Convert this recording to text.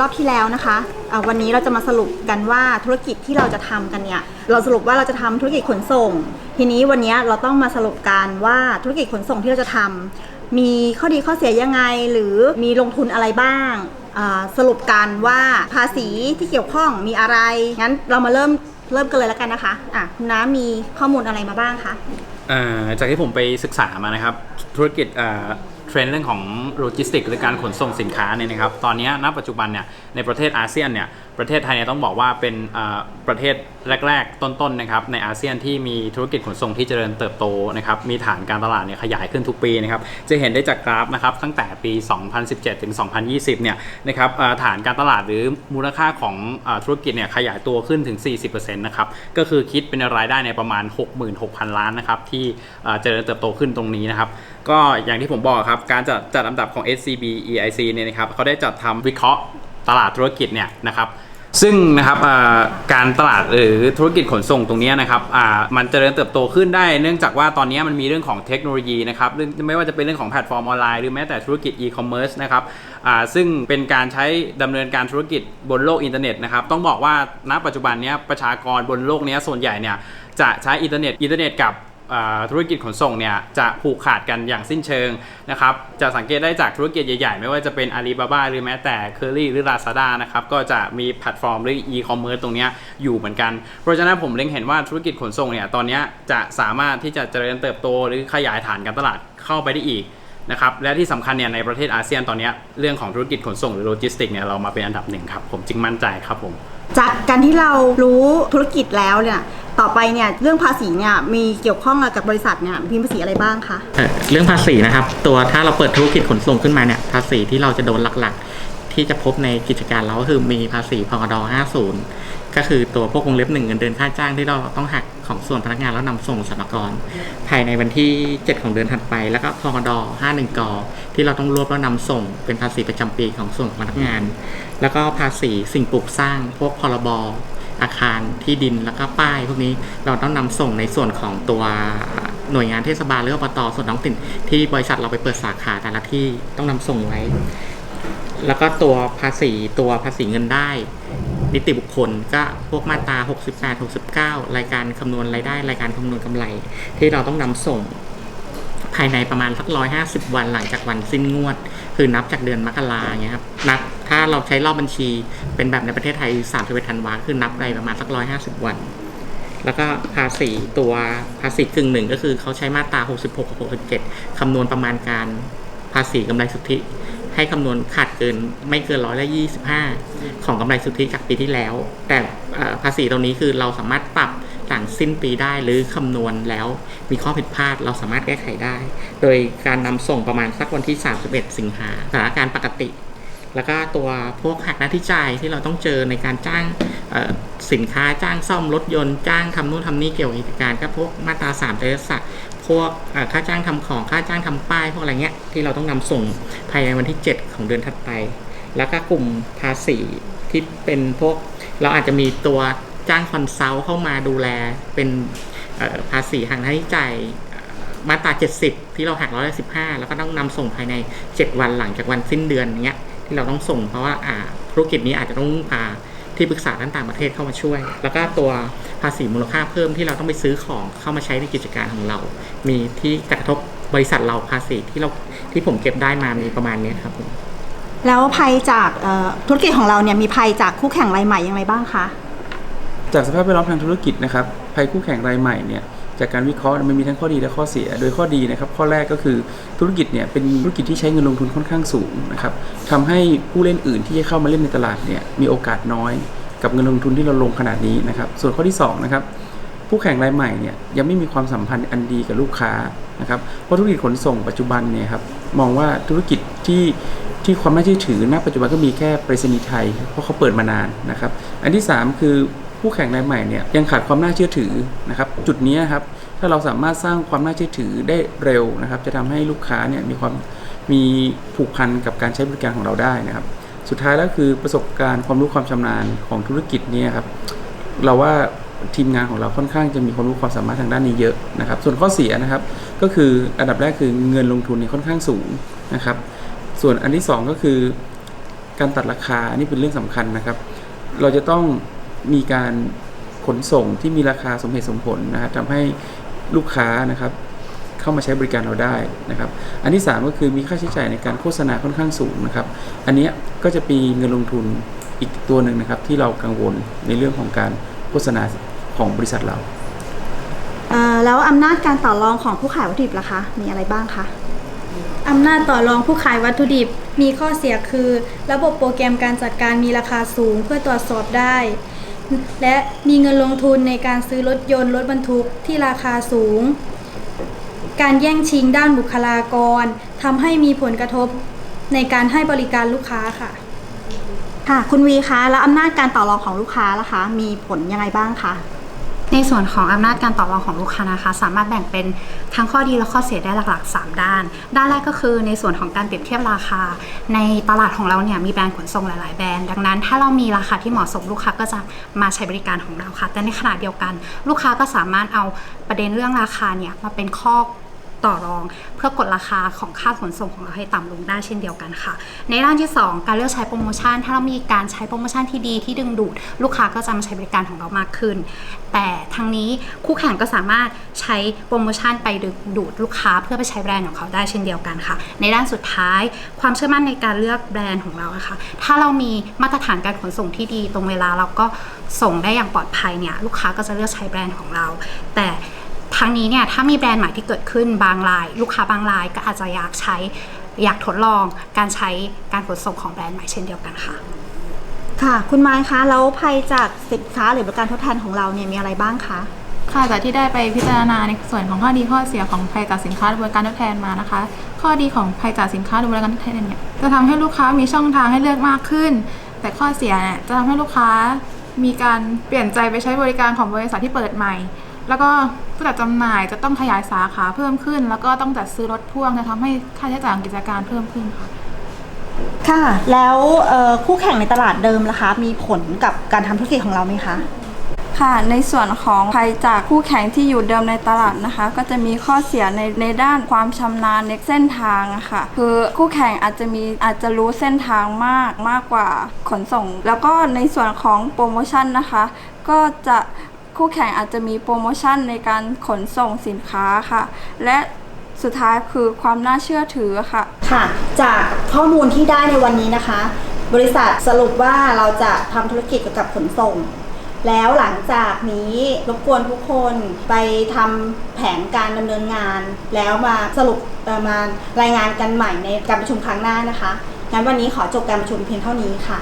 รอบที่แล้วนะคะอ่าวันนี้เราจะมาสรุปกันว่าธุรกิจที่เราจะทำกันเนี่ยเราสรุปว่าเราจะทำธุรกิจขนส่ง ทีนี้วันนี้เราต้องมาสรุปกันว่าธุรกิจขนส่งที่เราจะทำมีข้อดีข้อเสียยังไง หรือมีลงทุนอะไรบ้างอ่าสรุปกันว่าภาษีที่เกี่ยวข้องมีอะไร งั้นเรามาเริ่มเริ่มกันเลยแล้วกันนะคะอะคุณน้ามีข้อมูลอะไรมาบ้างคะอ่าจากที่ผมไปศึกษามานะครับ ธุรกิจอ่า เทรนด์เรื่องของโลจิสติกหรือการขนส่งสินค้าเนี่ยนะครับ ตอนนี้ณปัจจุบันเนี่ยในประเทศอาเซียนเนี่ยประเทศไทยเนี่ยต้องบอกว่าเป็นประเทศ แรก ๆ ต้นๆนะครับในอาเซียนที่มีธุรกิจขนส่งที่เจริญเติบโตนะครับมีฐานการตลาดเนี่ยขยายขึ้นทุกปีนะครับจะเห็นได้จากกราฟนะครับตั้งแต่ปี 2017 ถึง 2020 เนี่ยนะครับฐานการตลาดหรือมูลค่าของธุรกิจเนี่ยขยายตัวขึ้นถึง 40%นะครับก็คือคิดเป็นรายได้ในประมาณ 66,000 ล้านนะครับที่เจริญเติบโตขึ้นตรงนี้นะครับก็อย่างที่ผมบอกครับการจัดจัดอันดับของ SCB EIC เนี่ยนะครับเขาได้จัดทำวิเคราะห์ตลาดธุรกิจเนี่ยนะครับ ซึ่งนะครับการตลาดหรือธุรกิจขนส่งตรงนี้นะครับมันจเจริญเติบโตขึ้นได้เนื่องจากว่าตอนนี้มันมีเรื่องของเทคโนโลยีนะครับไม่ว่าจะเป็นเรื่องของแพลตฟอร์มออนไลน์หรือแม้แต่ธุรกิจอีคอมเมิร์ซนะครับซึ่งเป็นการใช้ดำเนินการธุรกิจบนโลกอินเทอร์เน็ตนะครับต้องบอกว่าณปัจจุบันนี้ประชากรบนโลกนี้ส่วนใหญ่เนี่ยจะใช้อินเทอร์เน็ตอินเทอร์เน็ตกับ ธุรกิจขนส่งเนี่ยจะผูกขาดกันอย่างสิ้นเชิงนะครับจะสังเกตได้จากธุรกิจใหญ่ๆ ไม่ว่าจะเป็นอาลีบาบาหรือแม้แต่เคอรี่หรือ Lazada นะครับก็จะมีแพลตฟอร์มหรือ e-commerce ตรงนี้อยู่เหมือนกัน เพราะฉะนั้นผมเล็งเห็นว่าธุรกิจขนส่งเนี่ยตอนนี้จะสามารถที่จะเจริญเติบโตหรือขยายฐานการตลาดเข้าไปได้อีก นะครับและที่สำคัญเนี่ยในประเทศอาเซียนตอนเนี้ยเรื่องของธุรกิจขนส่งหรือโลจิสติกเนี่ยเรามาเป็นอันดับหนึ่งครับผมจึงมั่นใจครับผมจากการที่เรารู้ธุรกิจแล้วเนี่ยต่อไปเนี่ยเรื่องภาษีเนี่ยมีเกี่ยวข้องกับบริษัทเนี่ยมีภาษีอะไรบ้างคะเอ่อเรื่องภาษีนะครับตัวถ้าเราเปิดธุรกิจขนส่งขึ้นมาเนี่ยภาษีที่เราจะโดนหลักๆ ที่จะพบในกิจการเราก็คือมีภาษีพกด50 ก็คือตัวพวกวงเล็บหนึ่งเงินเดือนค่าจ้างที่เราต้องหักของส่วนพนักงานแล้วนำส่งสรรพากร ภายในวันที่ 7 ของเดือนถัดไป แล้วก็พกด51กที่เราต้องรวบแล้วนำส่ง เป็นภาษีประจำปีของส่วนพนักงาน แล้วก็ภาษีสิ่งปลูกสร้าง พวกพรบอาคารที่ดินแล้วก็ป้ายพวกนี้เราต้องนำส่งในส่วนของตัวหน่วยงานเทศบาลหรืออบตส่วนท้องถิ่นที่บริษัทเราไปเปิดสาขาแต่ละที่ต้องนำส่งไว้ แล้วก็ตัวภาษีตัวภาษีเงินได้ นิติบุคคลก็พวกมาตรา 68 69 รายการคำนวณรายได้ รายการคำนวณกำไร ที่เราต้องนำส่งภายในประมาณสักร้อยห้าสิบวันหลังจากวันสิ้นงวด คือนับจากเดือนมกราเงี้ยครับนับถ้าเราใช้รอบบัญชีเป็นแบบในประเทศไทย3ามสิบเอ็ดธันวาคือนับไปประมาณสักร้อยห้าสิบวัน แล้วก็ภาษีตัวภาษีกึ่งหนึ่งก็คือเขาใช้มาตรา66กับ67คำนวณประมาณการภาษีกำไรสุทธิ ให้คำนวณขาดเกินไม่เกินร้อยละยี่สิบห้าของกำไรสุทธิจากปีที่แล้ว แต่ภาษีตรงนี้คือเราสามารถปรับหลังสิ้นปีได้หรือคำนวณแล้วมีข้อผิดพลาดเราสามารถแก้ไขได้ โดยการนำส่งประมาณสักวันที่ 31 สิงหาสถานการณ์ปกติ แล้วก็ตัวพวกหักหน้าที่จ่ายที่เราต้องเจอในการจ้างสินค้าจ้างซ่อมรถยนต์จ้างทำนู่นทำนี่เกี่ยวกับกิจการก็พวกมาตราสามเจริญศักดิ์ พวกค่าจ้างทำของค่าจ้างทำป้ายพวกอะไรเงี้ยที่เราต้องนำส่งภายในวันที่ 7 ของเดือนถัดไป แล้วก็กลุ่มภาษีที่เป็นพวกเราอาจจะมีตัวจ้างคอนซัลท์เข้ามาดูแลเป็นภาษีหักหน้าที่จ่ายมาตรา 70 ที่เราหักร้อยละสิบห้าแล้วก็ต้องนำส่งภายใน 7 วันหลังจากวันสิ้นเดือนเงี้ยที่เราต้องส่งเพราะว่าอ่าธุรกิจนี้อาจจะต้องพา ที่ปรึกษาด้านต่างประเทศเข้ามาช่วย แล้วก็ตัวภาษีมูลค่าเพิ่มที่เราต้องไปซื้อของเข้ามาใช้ในกิจการของเรา มีที่กระทบบริษัทเราภาษีที่เราที่ผมเก็บได้มามีประมาณเนี้ยครับผมแล้วภัยจากเอ่อธุรกิจของเราเนี่ยมีภัยจากคู่แข่งรายใหม่ยังไงบ้างคะจากสภาพแวดล้อมทางธุรกิจนะครับภัยคู่แข่งรายใหม่เนี่ย จากการวิเคราะห์มันมีทั้งข้อดีและข้อเสีย โดยข้อดีนะครับ ข้อแรกก็คือธุรกิจเนี่ยเป็นธุรกิจที่ใช้เงินลงทุนค่อนข้างสูงนะครับทำให้ผู้เล่นอื่นที่จะเข้ามาเล่นในตลาดเนี่ยมีโอกาสน้อยกับเงินลงทุนที่เราลงขนาดนี้นะครับ ส่วนข้อที่สองนะครับผู้แข่งรายใหม่เนี่ยยังไม่มีความสัมพันธ์อันดีกับลูกค้านะครับเพราะธุรกิจขนส่งปัจจุบันเนี่ยครับมองว่าธุรกิจที่ที่ความน่าเชื่อถือณปัจจุบันก็มีแค่ไปรษณีย์ไทย เพราะเขาเปิดมานานนะครับ อันที่สามคือผู้แข่งรายใหม่เนี่ยยังขาดความน่าเชื่อถือนะครับจุดนี้ครับ ถ้าเราสามารถสร้างความน่าเชื่อถือได้เร็วนะครับ จะทำให้ลูกค้าเนี่ยมีความมีผูกพันกับการใช้บริการของเราได้นะครับ สุดท้ายแล้วคือประสบการณ์ความรู้ความชำนาญของธุรกิจนี่ยครับเราว่าทีมงานของเราค่อนข้างจะมีความรู้ความสามารถทางด้านนี้เยอะนะครับ ส่วนข้อเสียนะครับก็คืออันดับแรกคือเงินลงทุนเนี่ยค่อนข้างสูงนะครับ ส่วนอันที่สองก็คือ การตัดราคานี่เป็นเรื่องสำคัญนะครับ เราจะต้องมีการขนส่งที่มีราคาสมเหตุสมผลนะฮะทำให้ ลูกค้านะครับเข้ามาใช้บริการเราได้นะครับ อันที่ 3 ก็คือมีค่าใช้จ่ายในการโฆษณาค่อนข้างสูงนะครับ อันเนี้ยก็จะมีเงินลงทุนอีกตัวหนึ่งนะครับ ที่เรากังวลในเรื่องของการโฆษณาของบริษัทเราเอ่อแล้วอำนาจการต่อรองของผู้ขายวัตถุดิบล่ะคะ มีอะไรบ้างคะอำนาจต่อรองผู้ขายวัตถุดิบ มีข้อเสียคือ ระบบโปรแกรมการจัดการมีราคาสูงเพื่อตรวจสอบได้ และมีเงินลงทุนในการซื้อรถยนต์รถบรรทุกที่ราคาสูง การแย่งชิงด้านบุคลากรทำให้มีผลกระทบในการให้บริการลูกค้าค่ะ ค่ะ คุณวีคะแล้วอำนาจการต่อรองของลูกค้าล่ะคะ มีผลยังไงบ้างคะ ในส่วนของอำนาจการต่อรองของลูกค้านะคะ สามารถแบ่งเป็นทั้งข้อดีและข้อเสียได้หลักๆ 3 ด้าน ด้านแรกก็คือในส่วนของการเปรียบเทียบราคา ในตลาดของเราเนี่ยมีแบรนด์ขนส่งหลาย ๆ แบรนด์ดังนั้น ถ้าเรามีราคาที่เหมาะสมลูกค้าก็จะมาใช้บริการของเราค่ะ แต่ในขณะเดียวกัน ลูกค้าก็สามารถเอาประเด็นเรื่องราคาเนี่ยมาเป็นข้อ ต่อรอง เพื่อกดราคาของค่าขนส่งของเราให้ต่ำลงได้เช่นเดียวกันค่ะ ในด้านที่ 2 การเลือกใช้โปรโมชั่น ถ้าเรามีการใช้โปรโมชั่นที่ดีที่ดึงดูด ลูกค้าก็จะมาใช้บริการของเรามากขึ้น แต่ทั้งนี้คู่แข่งก็สามารถใช้โปรโมชั่นไปดึงดูดลูกค้าเพื่อไปใช้แบรนด์ของเขาได้เช่นเดียวกันค่ะ ในด้านสุดท้าย ความเชื่อมั่นในการเลือกแบรนด์ของเราะค่ะถ้าเรามีมาตรฐานการขนส่งที่ดีตรงเวลาเราก็ส่งได้อย่างปลอดภัยเนี่ยลูกค้าก็จะเลือกใช้แบรนด์ของเรา แต่ ทั้งนี้เนี่ยถ้ามีแบรนด์ใหม่ที่เกิดขึ้นบางราย ลูกค้าบางรายก็อาจจะอยากใช้อยากทดลองการใช้การขนส่งของแบรนด์ใหม่เช่นเดียวกันค่ะ ค่ะ คุณไม้คะแล้วภัยจากสินค้าหรือบริการทดแทนของเราเนี่ยมีอะไรบ้างคะค่ะจากที่ได้ไปพิจารณาในส่วนของข้อดีข้อเสียของภัยจากสินค้าหรือบริการทดแทนมานะคะ ข้อดีของภัยจากสินค้าหรือบริการทดแทนเนี่ยจะทำให้ลูกค้ามีช่องทางให้เลือกมากขึ้น แต่ข้อเสียเนี่ยจะทำให้ลูกค้ามีการเปลี่ยนใจไปใช้บริการของบริษัทที่เปิดใหม่ แล้วก็ผู้จัดจำหน่ายจะต้องขยายสาขาเพิ่มขึ้น แล้วก็ต้องจัดซื้อรถพ่วงจะทำให้ค่าใช้จ่ายของกิจการเพิ่มขึ้นค่ะ ค่ะ แล้วเอ่อคู่แข่งในตลาดเดิมล่ะคะ มีผลกับการทำธุรกิจของเราไหมคะ ค่ะ ในส่วนของภัยจากคู่แข่งที่อยู่เดิมในตลาดนะคะ ก็จะมีข้อเสียในในด้านความชำนาญในเส้นทางอะค่ะ คือคู่แข่งอาจจะมีอาจจะรู้เส้นทางมากมากกว่าขนส่ง แล้วก็ในส่วนของโปรโมชั่นนะคะ ก็จะ คู่แข่งอาจจะมีโปรโมชั่นในการขนส่งสินค้าค่ะ และสุดท้ายคือความน่าเชื่อถือค่ะ ค่ะ จากข้อมูลที่ได้ในวันนี้นะคะ บริษัทสรุปว่าเราจะทำธุรกิจเกี่ยวกับขนส่ง แล้วหลังจากนี้รบกวนทุกคนไปทำแผนการดำเนินงาน แล้วมาสรุปเอ่อมารายงานกันใหม่ในการประชุมครั้งหน้านะคะงั้นวันนี้ขอจบการประชุมเพียงเท่านี้ค่ะ